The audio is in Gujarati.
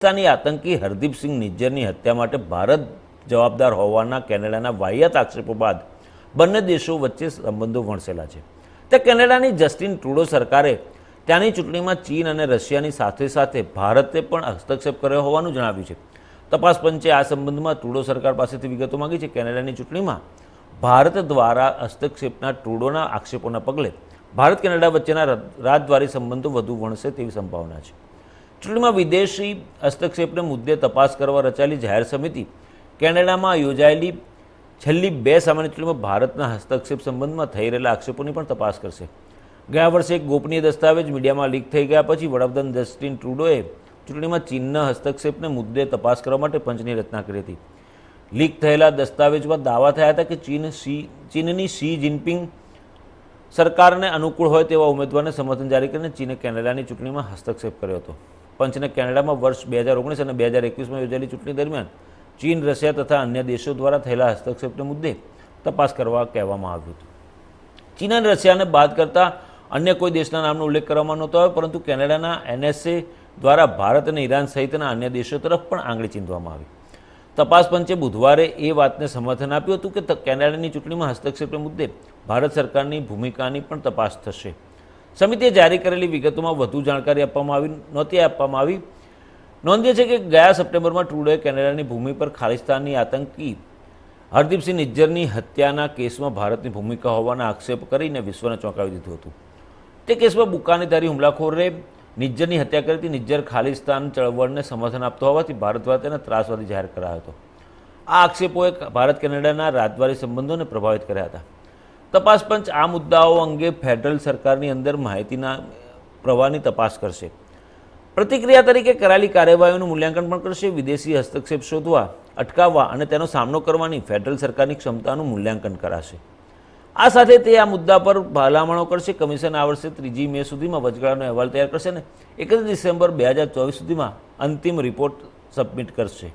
પાકિસ્તાની આતંકી હરદીપસિંહ નિજ્જરની હત્યા માટે ભારત જવાબદાર હોવાના કેનેડાના વાહિયાત આક્ષેપો બાદ બંને દેશો વચ્ચે સંબંધો વણસેલા છે. તે કેનેડાની જસ્ટિન ટ્રુડો સરકારે ત્યાંની ચૂંટણીમાં ચીન અને રશિયાની સાથે સાથે ભારતે પણ હસ્તક્ષેપ કર્યો હોવાનું જણાવ્યું છે. તપાસ પંચે આ સંબંધમાં ટ્રુડો સરકાર પાસેથી વિગતો માંગી છે. કેનેડાની ચૂંટણીમાં ભારત દ્વારા હસ્તક્ષેપના ટ્રુડોના આક્ષેપોના પગલે ભારત કેનેડા વચ્ચેના રાજદ્વારી સંબંધો વધુ વણસે તેવી સંભાવના છે. ચૂંટણીમાં વિદેશી હસ્તક્ષેપને મુદ્દે તપાસ કરવા રચાયેલી જાહેર સમિતિ કેનેડામાં યોજાયેલી છેલ્લી બે સામાન્ય ચૂંટણીમાં ભારતના હસ્તક્ષેપ સંબંધમાં થઈ રહેલા આક્ષેપોની પણ તપાસ કરશે. ગયા વર્ષે એક ગોપનીય દસ્તાવેજ મીડિયામાં લીક થઈ ગયા પછી વડાપ્રધાન જસ્ટિન ટ્રુડોએ ચૂંટણીમાં ચીનના હસ્તક્ષેપને મુદ્દે તપાસ કરવા માટે પંચની રચના કરી હતી. લીક થયેલા દસ્તાવેજમાં દાવા થયા હતા કે ચીન સી, ચીનની સી જિનપિંગ સરકારને અનુકૂળ હોય તેવા ઉમેદવારને સમર્થન જારી કરીને ચીને કેનેડાની ચૂંટણીમાં હસ્તક્ષેપ કર્યો હતો. પંચને કેનેડામાં વર્ષ બે હજાર ઓગણીસ અને બે હજાર એકવીસમાં યોજાયેલી ચૂંટણી દરમિયાન ચીન, રશિયા તથા અન્ય દેશો દ્વારા થયેલા હસ્તક્ષેપને મુદ્દે તપાસ કરવા કહેવામાં આવ્યું હતું. ચીન અને રશિયાને બાદ કરતા અન્ય કોઈ દેશના નામનો ઉલ્લેખ કરવામાં નહોતો આવ્યો, પરંતુ કેનેડાના એનએસએ દ્વારા ભારત અને ઈરાન સહિતના અન્ય દેશો તરફ પણ આંગળી ચીંધવામાં આવી. તપાસ પંચે બુધવારે એ વાતને સમર્થન આપ્યું હતું કે કેનેડાની ચૂંટણીમાં હસ્તક્ષેપને મુદ્દે ભારત સરકારની ભૂમિકાની પણ તપાસ થશે. સમિતિએ જારી કરેલી વિગતોમાં વધુ જાણકારી આપવામાં આવી નહોતી આપવામાં આવી. નોંધ્ય છે કે ગયા સપ્ટેમ્બરમાં ટ્રુડોએ કેનેડાની ભૂમિ પર ખાલિસ્તાની આતંકી હરદીપસિંહ નિજ્જરની હત્યાના કેસમાં ભારતની ભૂમિકા હોવાના આક્ષેપ કરીને વિશ્વને ચોંકાવી દીધું હતું. તે કેસમાં બુકાનીધારી હુમલાખોરે નિજ્જરની હત્યા કરી હતી. નિજ્જર ખાલિસ્તાન ચળવળને સમર્થન આપતો હોવાથી ભારત તેને ત્રાસવાદી જાહેર કરાયો હતો. આ આક્ષેપોએ ભારત કેનેડાના રાજદ્વારી સંબંધોને પ્રભાવિત કર્યા હતા. તપાસ પંચ આ મુદ્દાઓ અંગે ફેડરલ સરકારની અંદર માહિતીના પ્રવાહની તપાસ કરશે. પ્રતિક્રિયા તરીકે કરાયેલી કાર્યવાહીઓનું મૂલ્યાંકન પણ કરશે. વિદેશી હસ્તક્ષેપ શોધવા, અટકાવવા અને તેનો સામનો કરવાની ફેડરલ સરકારની ક્ષમતાનું મૂલ્યાંકન કરાશે. આ સાથે તે આ મુદ્દા પર ભલામણો કરશે. કમિશન આ વર્ષે ત્રીજી મે સુધીમાં વચગાળાનો અહેવાલ તૈયાર કરશે અને એકત્રીસ ડિસેમ્બર બે હજાર ચોવીસ સુધીમાં અંતિમ રિપોર્ટ સબમિટ કરશે.